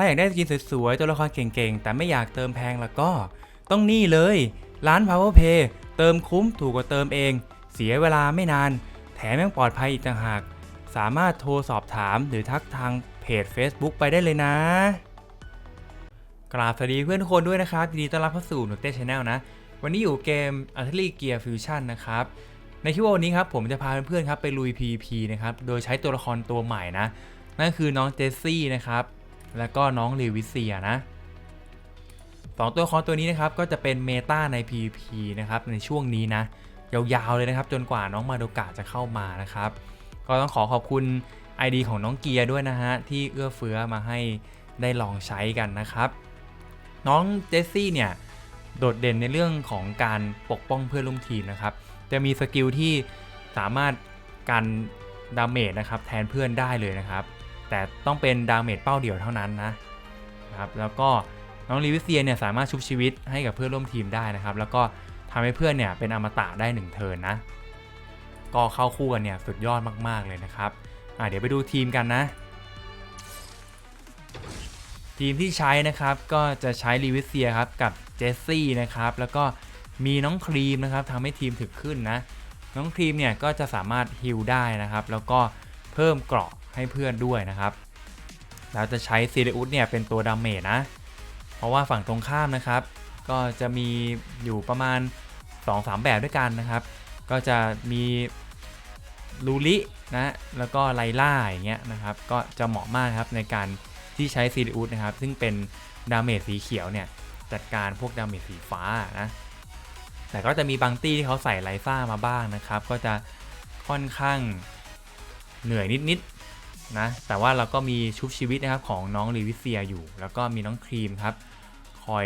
าอยากได้สกินสวยๆ ตัวละครเก่งๆ แต่ไม่อยากเติมแพงแล้วก็ ต้องนี่เลย ร้าน Power Pay เติมคุ้มถูกกว่าเติมเอง เสียเวลาไม่นาน แถมยังปลอดภัยอีกต่างหาก สามารถโทรสอบถามหรือทักทางเพจ Facebook ไปได้เลยนะ กราบสวัสดีเพื่อนทุกคนด้วยนะครับยินดีต้อนรับเข้าสู่หนุเต้ชแนลนะ วันนี้อยู่เกม a r t i l l e r Gear Fusion นะครับในคลิปวิดีโอนี้ครับผมจะพาเพื่อนๆครับไปลุย PVP นะครับ โดยใช้ตัวละครตัวใหม่นะ นั่นคือน้องเจสซี่นะครับ แล้วก็น้องเลวิเซียนะสองตัวละครตัวนี้นะครับก็จะเป็นเมตาใน PVP นะครับในช่วงนี้นะยาวๆเลยนะครับ จนกว่าน้องมาโดกะจะเข้ามานะครับ ก็ต้องขอขอบคุณ ID ของน้องเกียร์ด้วยนะฮะที่เอื้อเฟื้อมาให้ได้ลองใช้กันนะครับ น้องเจสซี่เนี่ยโดดเด่นในเรื่องของการปกป้องเพื่อนร่วมทีมนะครับ จะมีสกิลที่สามารถกันดาเมจนะครับแทนเพื่อนได้เลยนะครับ แต่ต้องเป็นดาเมจเป้าเดี่ยวเท่านั้นนะครับแล้วก็น้องลีวิเซียเนี่ยสามารถชุบชีวิตให้กับเพื่อนร่วมทีมได้นะครับ แล้วก็ทำให้เพื่อนเนี่ยเป็นอมตะได้1เทิร์นนะ ก็เข้าคู่กันเนี่ยสุดยอดมากๆเลยนะครับอะเดี๋ยวไปดูทีมกันนะ ทีมที่ใช้นะครับก็จะใช้ลีวิเซียครับกับเจสซี่นะครับแล้วก็มีน้องครีมนะครับทำให้ทีมถึกขึ้นนะ น้องครีมเนี่ยก็จะสามารถฮิลได้นะครับ แล้วก็เพิ่มเกราะ ให้เพื่อนด้วยนะครับแล้วจะใช้ซีเรอุสเนี่ยเป็นตัวดาเมจนะ เพราะว่าฝั่งตรงข้ามนะครับ ก็จะมีอยู่ประมาณ 2-3 แบบด้วยกันนะครับ ก็จะมีลูลินะแล้วก็ไลล่าอย่างเงี้ยนะครับ ก็จะเหมาะมากครับในการที่ใช้ซีรีอุสนะครับ ซึ่งเป็นดาเมจสีเขียวเนี่ย จัดการพวกดาเมจสีฟ้านะ แต่ก็จะมีบางตี้ที่เขาใส่ไลซ่ามาบ้างนะครับ ก็จะค่อนข้างเหนื่อยนิดๆ นะ แต่ว่าเราก็มีชุบชีวิตนะครับของน้องลีวิเซียอยู่ แล้วก็มีน้องครีมครับ คอย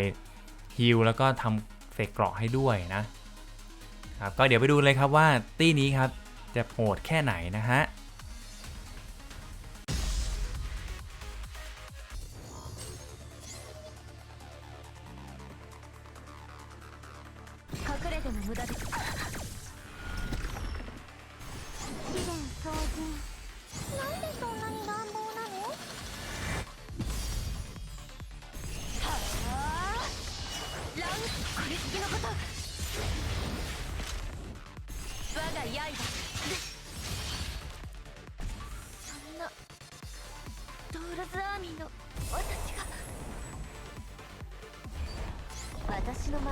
ฮิลแล้วก็ทำเสกเกราะให้ด้วยนะครับ ก็เดี๋ยวไปดูเลยครับว่าตี้นี้ครับจะโหดแค่ไหนนะฮะ 隠れても無駄です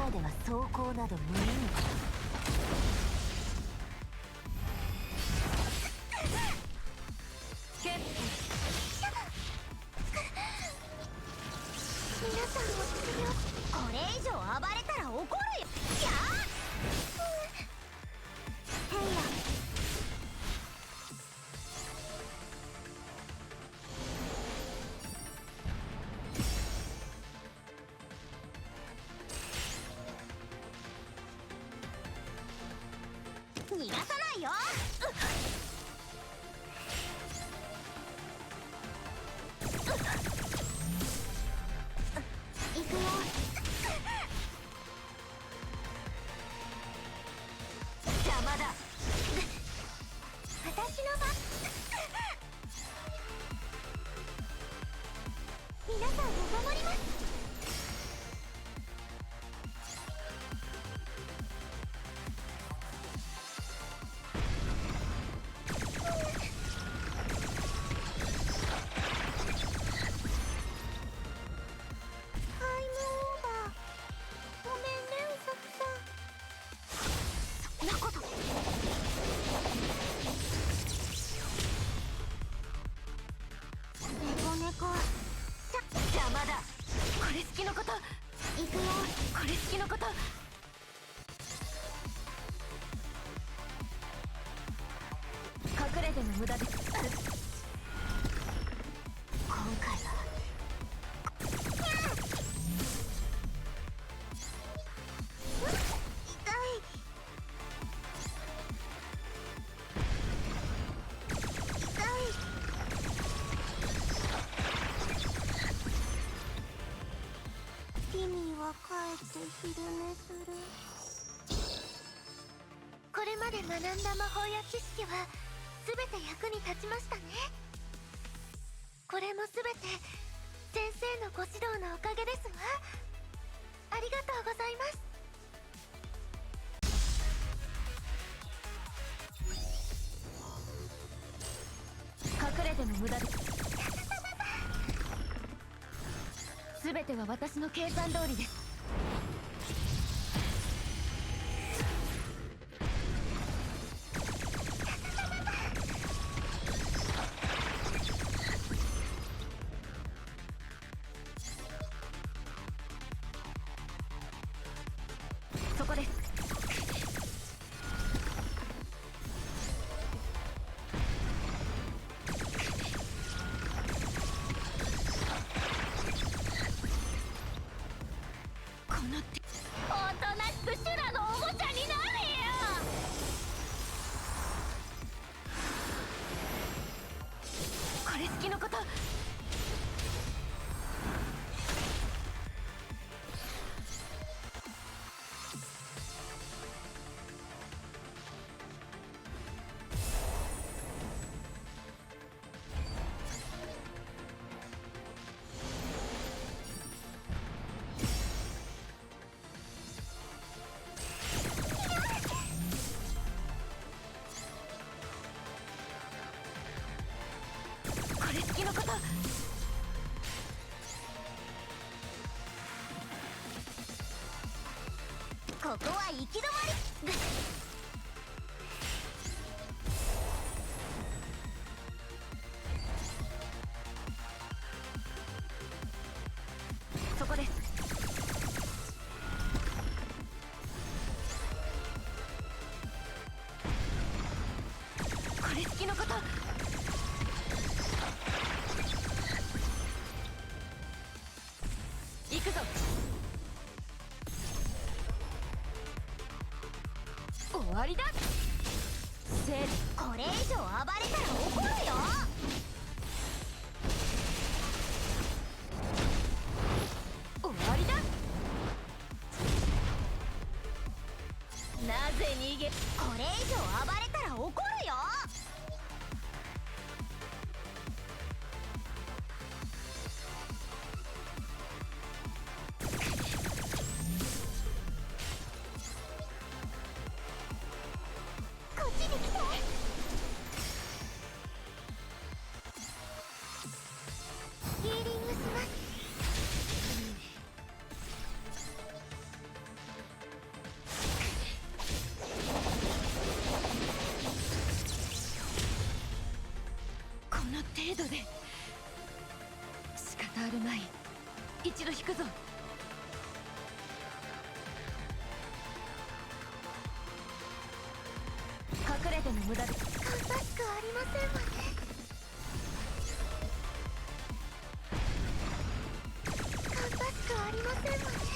私の前では走行など無意味皆さんもこれ以上暴れよ。行くよ邪魔だ。私の番。皆さんを守ります。猫猫ちゃ邪魔だこれ好きのこと。行くよ。これ好きのこと。隠れても無駄です。って昼寝する。これまで学んだ魔法や知識は全て役に立ちましたね。これも全て先生のご指導のおかげですわ。ありがとうございます。隠れても無駄です全ては私の計算通りです。ことここは行き止まり。終わりだ。せこれ以上暴れたら怒るよ。終わりだ。なぜ逃げこれ以上暴れ度で。仕方あるまい。一度引くぞ。隠れても無駄ですかんしくありませんわね。かんしくありませんわね。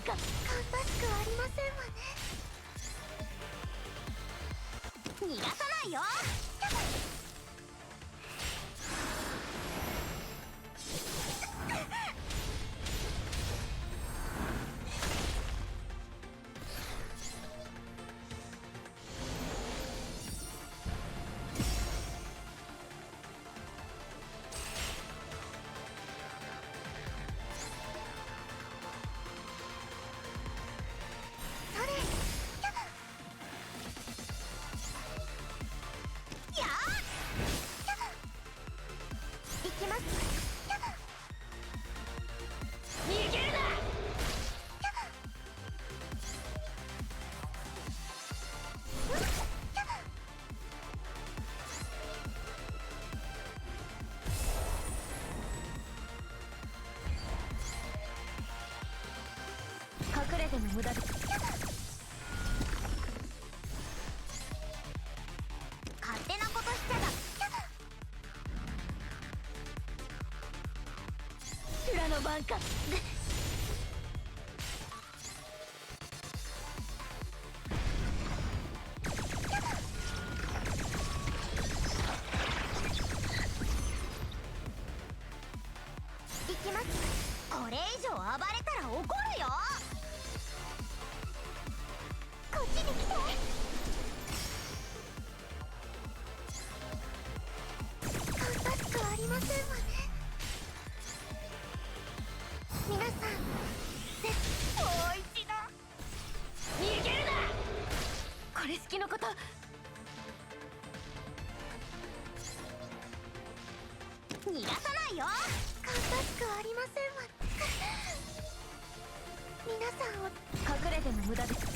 感無駄で勝手なことしちゃだ。裏の番か。無駄です。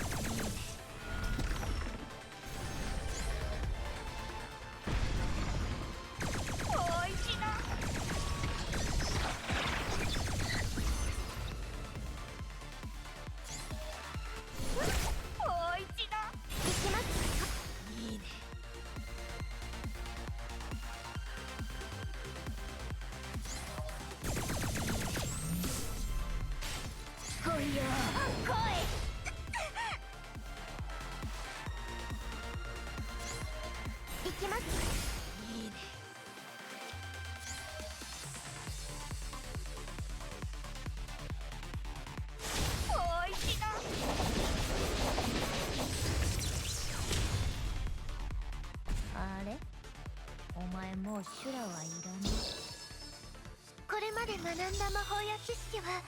学んだ魔法や知識は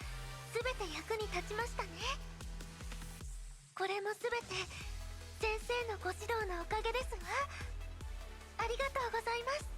全て役に立ちましたね。これも全て先生のご指導のおかげですわ。ありがとうございます。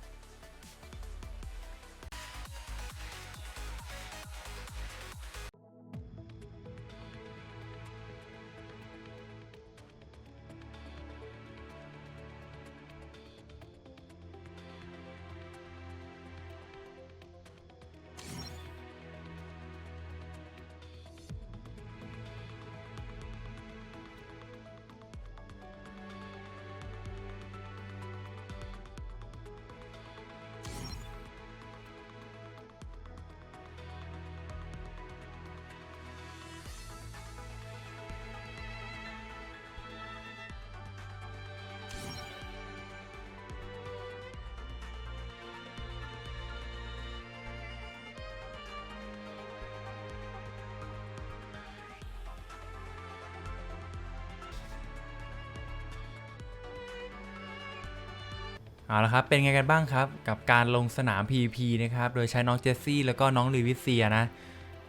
เอาละครับ เป็นไงกันบ้างครับ กับการลงสนาม PVP นะครับ โดยใช้น้องเจสซี่แล้วก็น้องลีวิเซียนะ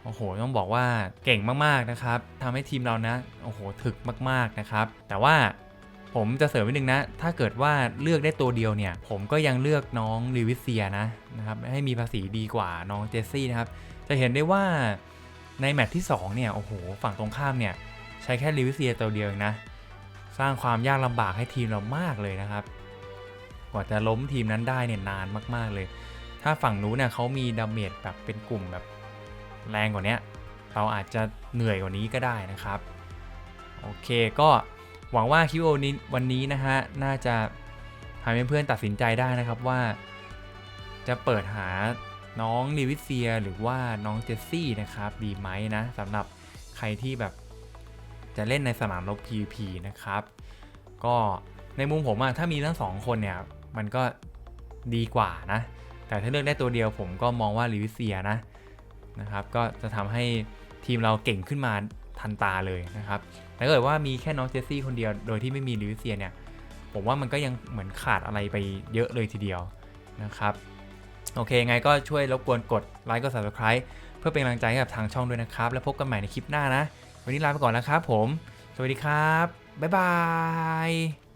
โอ้โห ต้องบอกว่าเก่งมากๆนะครับทำให้ทีมเรานะ โอ้โห ถึกมากๆนะครับ แต่ว่าผมจะเสริมนิดนึงนะ ถ้าเกิดว่าเลือกได้ตัวเดียวเนี่ย ผมก็ยังเลือกน้องลีวิเซียนะนะครับ ให้มีภาษีดีกว่าน้องเจสซี่นะครับ จะเห็นได้ว่าในแมตช์ที่สองเนี่ย โอ้โห ฝั่งตรงข้ามเนี่ย ใช้แค่ลีวิเซียตัวเดียวนะ สร้างความยากลำบากให้ทีมเรามากเลยนะครับ กว่าจะล้มทีมนั้นได้เนี่ยนานมาก ๆ เลย ถ้าฝั่งนู้นเนี่ยเขามีดาเมจแบบเป็นกลุ่มแบบแรงกว่านี้เราอาจจะเหนื่อยกว่านี้ก็ได้นะครับ โอเคก็หวังว่าคลิปนี้วันนี้นะฮะ น่าจะทำให้เพื่อนตัดสินใจได้นะครับว่า จะเปิดหาน้องลิวิเซียหรือว่าน้องเจสซี่นะครับดีไหมนะสำหรับใครที่แบบจะเล่นในสนามรบ PVP นะครับ ก็ในมุมผมอะถ้ามีทั้งสองคนเนี่ย มันก็ดีกว่านะ แต่ถ้าเลือกได้ตัวเดียวผมก็มองว่าลิวิเซียนะนะครับ ก็จะทำให้ทีมเราเก่งขึ้นมาทันตาเลยนะครับแต่ถ้าเกิดว่ามีแค่น้องเจสซี่คนเดียวโดยที่ไม่มีลิวิเซียเนี่ยผมว่ามันก็ยังเหมือนขาดอะไรไปเยอะเลยทีเดียวนะครับ โอเคไงก็ช่วยรบกวนกดไลค์กด subscribe เพื่อเป็นกำลังใจให้กับทางช่องด้วยนะครับ แล้วพบกันใหม่ในคลิปหน้านะ วันนี้ลาไปก่อนแล้วครับผม สวัสดีครับ บ๊ายบาย